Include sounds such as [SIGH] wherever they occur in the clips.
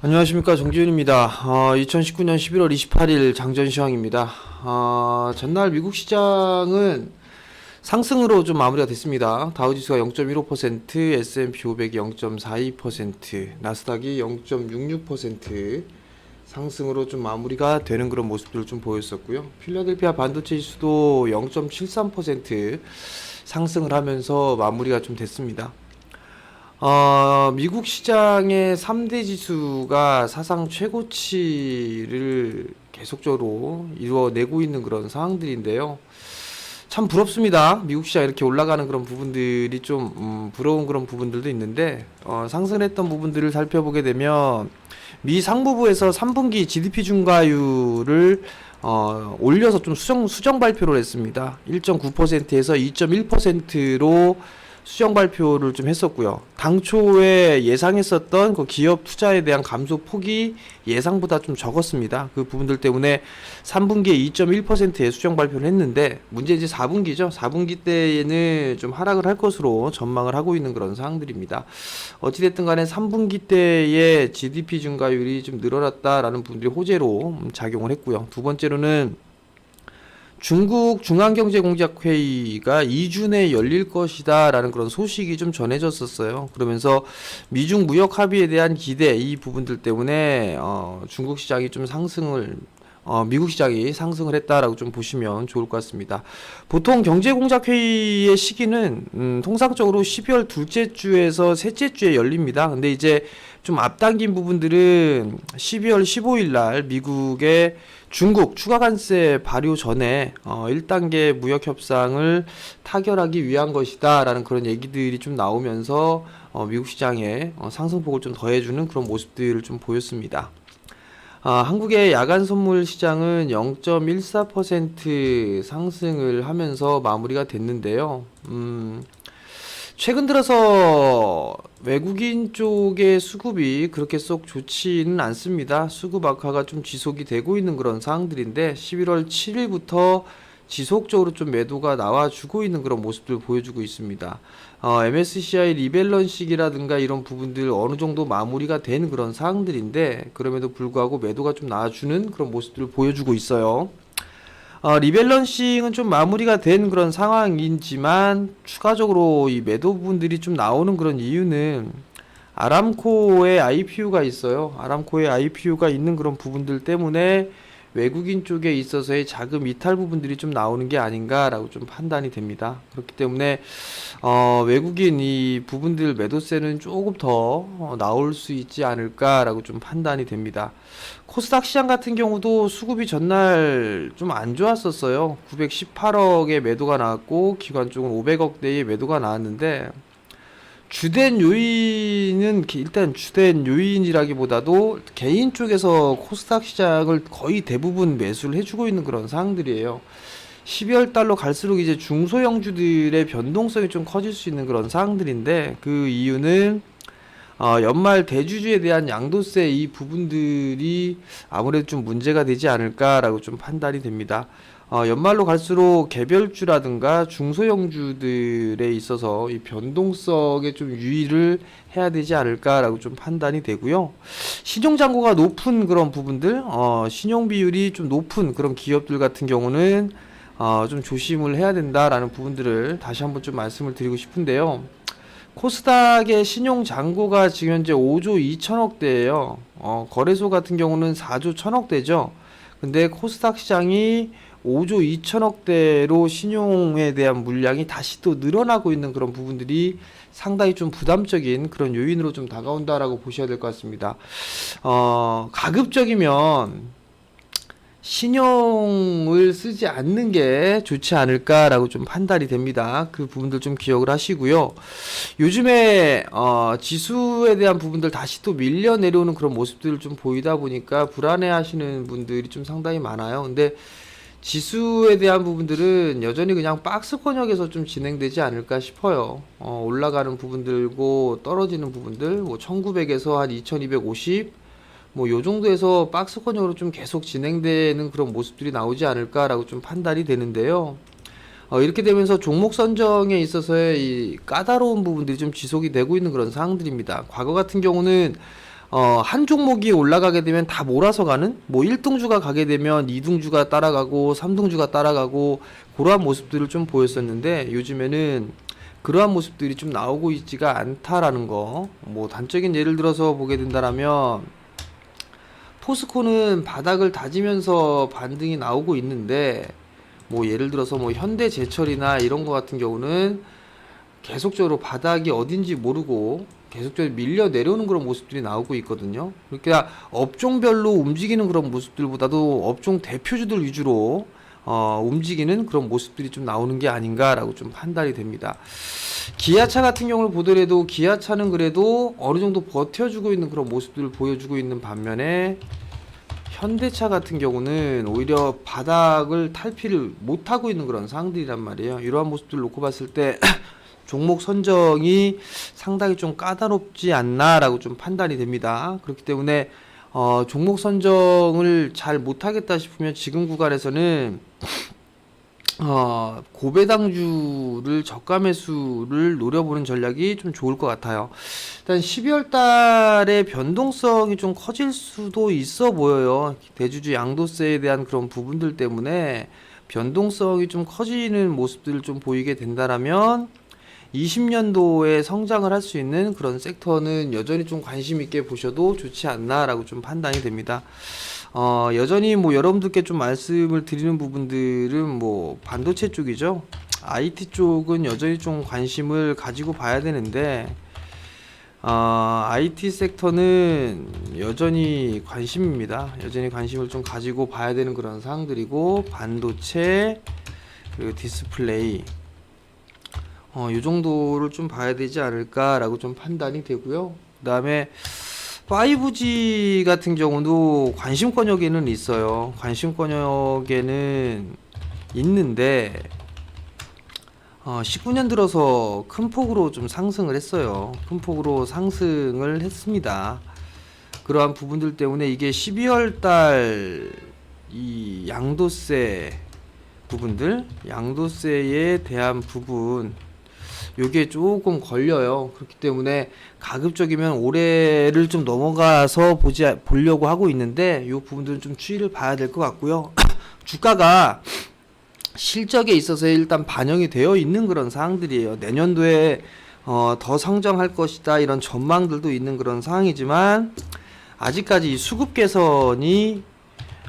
안녕하십니까 정지훈입니다. 어, 2019년 11월 28일 장전 시황입니다. 어, 전날 미국 시장은 상승으로 좀 마무리가 됐습니다. 다우지수가 0.15%, S&P 500이 0.42%, 나스닥이 0.66% 상승으로 좀 마무리가 되는 그런 모습들을 좀 보였었고요. 필라델피아 반도체 지수도 0.73% 상승을 하면서 마무리가 좀 됐습니다. 어, 미국 시장의 3대 지수가 사상 최고치를 계속적으로 이루어내고 있는 그런 상황들인데요. 참 부럽습니다. 미국 시장 이렇게 올라가는 그런 부분들이 좀 음, 부러운 그런 부분들도 있는데 어, 상승했던 부분들을 살펴보게 되면 미 상무부에서 3분기 GDP 중과율을 어, 올려서 좀 수정 수정 발표를 했습니다. 1.9%에서 2.1%로 수정 발표를 좀 했었고요. 당초에 예상했었던 그 기업 투자에 대한 감소 폭이 예상보다 좀 적었습니다. 그 부분들 때문에 3분기에 2.1%의 수정 발표를 했는데 문제 이제 4분기죠. 4분기 때에는 좀 하락을 할 것으로 전망을 하고 있는 그런 상황들입니다. 어찌됐든 간에 3분기 때의 GDP 증가율이 좀 늘어났다라는 부분들이 호재로 작용을 했고요. 두 번째로는 중국 중앙경제공작회의가 2주 내에 열릴 것이다 라는 그런 소식이 좀 전해졌었어요. 그러면서 미중 무역 합의에 대한 기대 이 부분들 때문에 어, 중국 시장이 좀 상승을 어, 미국 시장이 상승을 했다라고 좀 보시면 좋을 것 같습니다. 보통 경제공작회의의 시기는 음, 통상적으로 12월 둘째 주에서 셋째 주에 열립니다. 근데 이제 좀 앞당긴 부분들은 12월 15일 날 미국의 중국 추가 관세 발효 전에 어 1단계 무역 협상을 타결하기 위한 것이다라는 그런 얘기들이 좀 나오면서 어 미국 시장에 어 상승폭을 좀 더해주는 그런 모습들을 좀 보였습니다. 아, 한국의 야간 선물 시장은 0.14% 상승을 하면서 마무리가 됐는데요. 음, 최근 들어서 외국인 쪽의 수급이 그렇게 쏙 좋지는 않습니다. 수급 악화가 좀 지속이 되고 있는 그런 상황들인데 11월 7일부터 지속적으로 좀 매도가 나와주고 있는 그런 모습들 보여주고 있습니다. 어, MSCI 리밸런싱이라든가 이런 부분들 어느 정도 마무리가 된 그런 상황들인데 그럼에도 불구하고 매도가 좀 나와주는 그런 모습들을 보여주고 있어요. 어, 리밸런싱은 좀 마무리가 된 그런 상황이지만 추가적으로 이 매도 부분들이 좀 나오는 그런 이유는 아람코의 IPO가 있어요. 아람코의 IPO가 있는 그런 부분들 때문에 외국인 쪽에 있어서의 자금 이탈 부분들이 좀 나오는 게 아닌가라고 좀 판단이 됩니다. 그렇기 때문에 어, 외국인 이 부분들 매도세는 조금 더 어, 나올 수 있지 않을까라고 좀 판단이 됩니다. 코스닥 시장 같은 경우도 수급이 전날 좀 안 좋았었어요. 918억의 매도가 나왔고 기관 쪽은 500억대의 매도가 나왔는데 주된 요인은 기- 일단 주된 요인이라기보다도 개인 쪽에서 코스닥 시장을 거의 대부분 매수를 해주고 있는 그런 상황들이에요. 12월 달로 갈수록 이제 중소형주들의 변동성이 좀 커질 수 있는 그런 상황들인데 그 이유는 어, 연말 대주주에 대한 양도세 이 부분들이 아무래도 좀 문제가 되지 않을까라고 좀 판단이 됩니다. 어, 연말로 갈수록 개별주라든가 중소형주들에 있어서 이 변동성에 좀 유의를 해야 되지 않을까라고 좀 판단이 되고요. 신용잔고가 높은 그런 부분들, 어, 신용 비율이 좀 높은 그런 기업들 같은 경우는 어, 좀 조심을 해야 된다라는 부분들을 다시 한번 좀 말씀을 드리고 싶은데요. 코스닥의 신용 잔고가 지금 현재 5조 2천억 대예요. 어, 거래소 같은 경우는 4조 1천억 대죠. 근데 코스닥 시장이 5조 2천억대로 신용에 대한 물량이 다시 또 늘어나고 있는 그런 부분들이 상당히 좀 부담적인 그런 요인으로 좀 다가온다라고 보셔야 될 것 같습니다. 어, 가급적이면 신용을 쓰지 않는 게 좋지 않을까라고 좀 판단이 됩니다. 그 부분들 좀 기억을 하시고요. 요즘에 어, 지수에 대한 부분들 다시 또 밀려 내려오는 그런 모습들을 좀 보이다 보니까 불안해 하시는 분들이 좀 상당히 많아요. 근데 지수에 대한 부분들은 여전히 그냥 박스권역에서 좀 진행되지 않을까 싶어요. 어, 올라가는 부분들고 떨어지는 부분들, 뭐 1900에서 한 2250, 뭐 요 정도에서 박스권역으로 좀 계속 진행되는 그런 모습들이 나오지 않을까라고 좀 판단이 되는데요. 어, 이렇게 되면서 종목 선정에 있어서의 이 까다로운 부분들이 좀 지속이 되고 있는 그런 상황들입니다. 과거 같은 경우는 어, 한 종목이 올라가게 되면 다 몰아서 가는 뭐 1등주가 가게 되면 2등주가 따라가고 3등주가 따라가고 그러한 모습들을 좀 보였었는데 요즘에는 그러한 모습들이 좀 나오고 있지가 않다라는 거. 뭐 단적인 예를 들어서 보게 된다라면 포스코는 바닥을 다지면서 반등이 나오고 있는데 뭐 예를 들어서 뭐 현대제철이나 이런 거 같은 경우는 계속적으로 바닥이 어딘지 모르고 계속적으로 밀려 내려오는 그런 모습들이 나오고 있거든요. 그러니까 업종별로 움직이는 그런 모습들보다도 업종 대표주들 위주로 어, 움직이는 그런 모습들이 좀 나오는 게 아닌가라고 좀 판단이 됩니다. 기아차 같은 경우를 보더라도 기아차는 그래도 어느 정도 버텨주고 있는 그런 모습들을 보여주고 있는 반면에 현대차 같은 경우는 오히려 바닥을 탈피를 못하고 있는 그런 상황들이란 말이에요. 이러한 모습들을 놓고 봤을 때 [CLEARS THROAT] 종목 선정이 상당히 좀 까다롭지 않나라고 좀 판단이 됩니다. 그렇기 때문에 어, 종목 선정을 잘 못하겠다 싶으면 지금 구간에서는 어, 고배당주를 저가 매수를 노려보는 전략이 좀 좋을 것 같아요. 일단 12월 달에 변동성이 좀 커질 수도 있어 보여요. 대주주 양도세에 대한 그런 부분들 때문에 변동성이 좀 커지는 모습들을 좀 보이게 된다라면 20년도에 성장을 할 수 있는 그런 섹터는 여전히 좀 관심 있게 보셔도 좋지 않나라고 좀 판단이 됩니다. 어, 여전히 뭐 여러분들께 좀 말씀을 드리는 부분들은 뭐 반도체 쪽이죠. IT 쪽은 여전히 좀 관심을 가지고 봐야 되는데, 어, IT 섹터는 여전히 관심입니다. 여전히 관심을 좀 가지고 봐야 되는 그런 사항들이고, 반도체, 그리고 디스플레이, 어, 요 정도를 좀 봐야 되지 않을까라고 좀 판단이 되고요. 그다음에 5G 같은 경우도 관심 권역에는 있어요. 관심 권역에는 있는데 어, 19년 들어서 큰 폭으로 좀 상승을 했어요. 큰 폭으로 상승을 했습니다. 그러한 부분들 때문에 이게 12월 달 이 양도세 부분들, 양도세에 대한 부분 요게 조금 걸려요. 그렇기 때문에 가급적이면 올해를 좀 넘어가서 보지 보려고 하고 있는데 요 부분들은 좀 추이를 봐야 될 것 같고요. [CLEARS THROAT] 주가가 실적에 있어서 일단 반영이 되어 있는 그런 사항들이에요. 내년도에 어, 더 성장할 것이다 이런 전망들도 있는 그런 상황이지만 아직까지 이 수급 개선이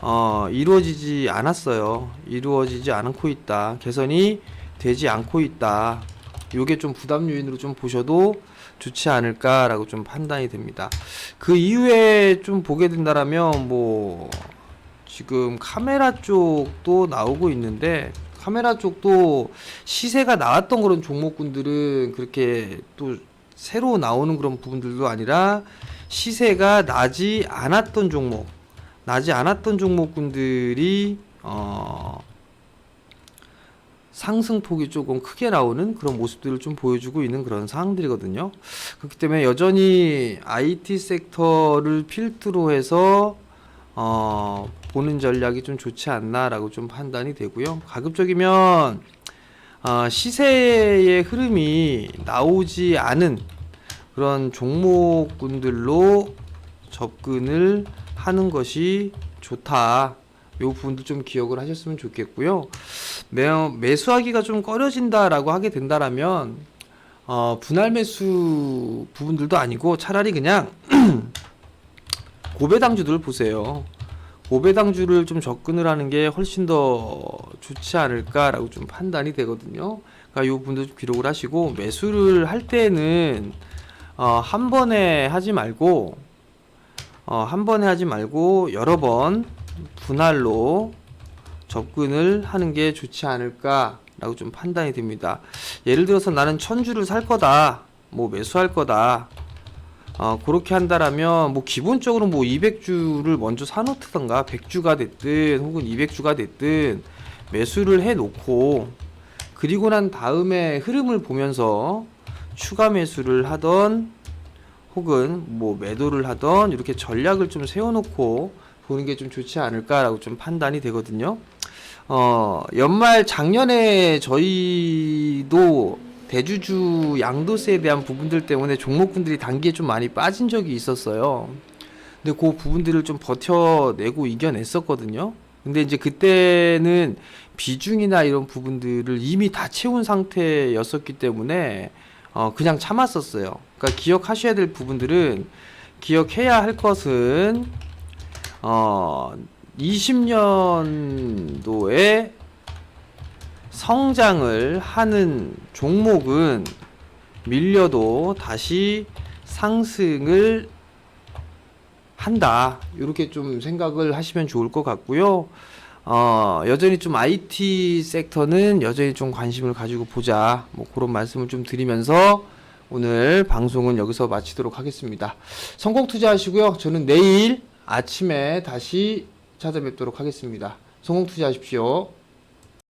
어, 이루어지지 않았어요. 이루어지지 않고 있다. 개선이 되지 않고 있다. 요게 좀 부담 요인으로 좀 보셔도 좋지 않을까라고 좀 판단이 됩니다. 그 이후에 좀 보게 된다라면 뭐 지금 카메라 쪽도 나오고 있는데 카메라 쪽도 시세가 나왔던 그런 종목군들은 그렇게 또 새로 나오는 그런 부분들도 아니라 시세가 나지 않았던 종목, 나지 않았던 종목군들이 어 상승폭이 조금 크게 나오는 그런 모습들을 좀 보여주고 있는 그런 상황들이거든요. 그렇기 때문에 여전히 IT 섹터를 필두로 해서 어, 보는 전략이 좀 좋지 않나라고 좀 판단이 되고요. 가급적이면 어, 시세의 흐름이 나오지 않은 그런 종목군들로 접근을 하는 것이 좋다. 요 부분도 좀 기억을 하셨으면 좋겠고요. 매, 매수하기가 좀 꺼려진다라고 하게 된다라면 어, 분할 매수 부분들도 아니고 차라리 그냥 [CLEARS THROAT] 고배당주들 보세요. 고배당주를 좀 접근을 하는 게 훨씬 더 좋지 않을까라고 좀 판단이 되거든요. 그러니까 요 부분도 좀 기록을 하시고 매수를 할 때는 어, 한 번에 하지 말고 어, 한 번에 하지 말고 여러 번 분할로 접근을 하는 게 좋지 않을까라고 좀 판단이 됩니다. 예를 들어서 나는 천주를 살 거다, 뭐 매수할 거다. 어, 그렇게 한다라면 뭐 기본적으로 뭐 200주를 먼저 사놓든가 100주가 됐든 혹은 200주가 됐든 매수를 해 놓고 그리고 난 다음에 흐름을 보면서 추가 매수를 하던 혹은 뭐 매도를 하던 이렇게 전략을 좀 세워놓고 보는 게 좀 좋지 않을까라고 좀 판단이 되거든요. 어, 연말 작년에 저희도 대주주 양도세에 대한 부분들 때문에 종목군들이 단기에 좀 많이 빠진 적이 있었어요. 근데 그 부분들을 좀 버텨내고 이겨냈었거든요. 근데 이제 그때는 비중이나 이런 부분들을 이미 다 채운 상태였었기 때문에 어 그냥 참았었어요. 그러니까 기억하셔야 될 부분들은 기억해야 할 것은 어 20년도에 성장을 하는 종목은 밀려도 다시 상승을 한다. 이렇게 좀 생각을 하시면 좋을 것 같고요. 어, 여전히 좀 IT 섹터는 여전히 좀 관심을 가지고 보자. 뭐 그런 말씀을 좀 드리면서 오늘 방송은 여기서 마치도록 하겠습니다. 성공 투자하시고요. 저는 내일 아침에 다시 찾아뵙도록 하겠습니다. 성공 투자하십시오.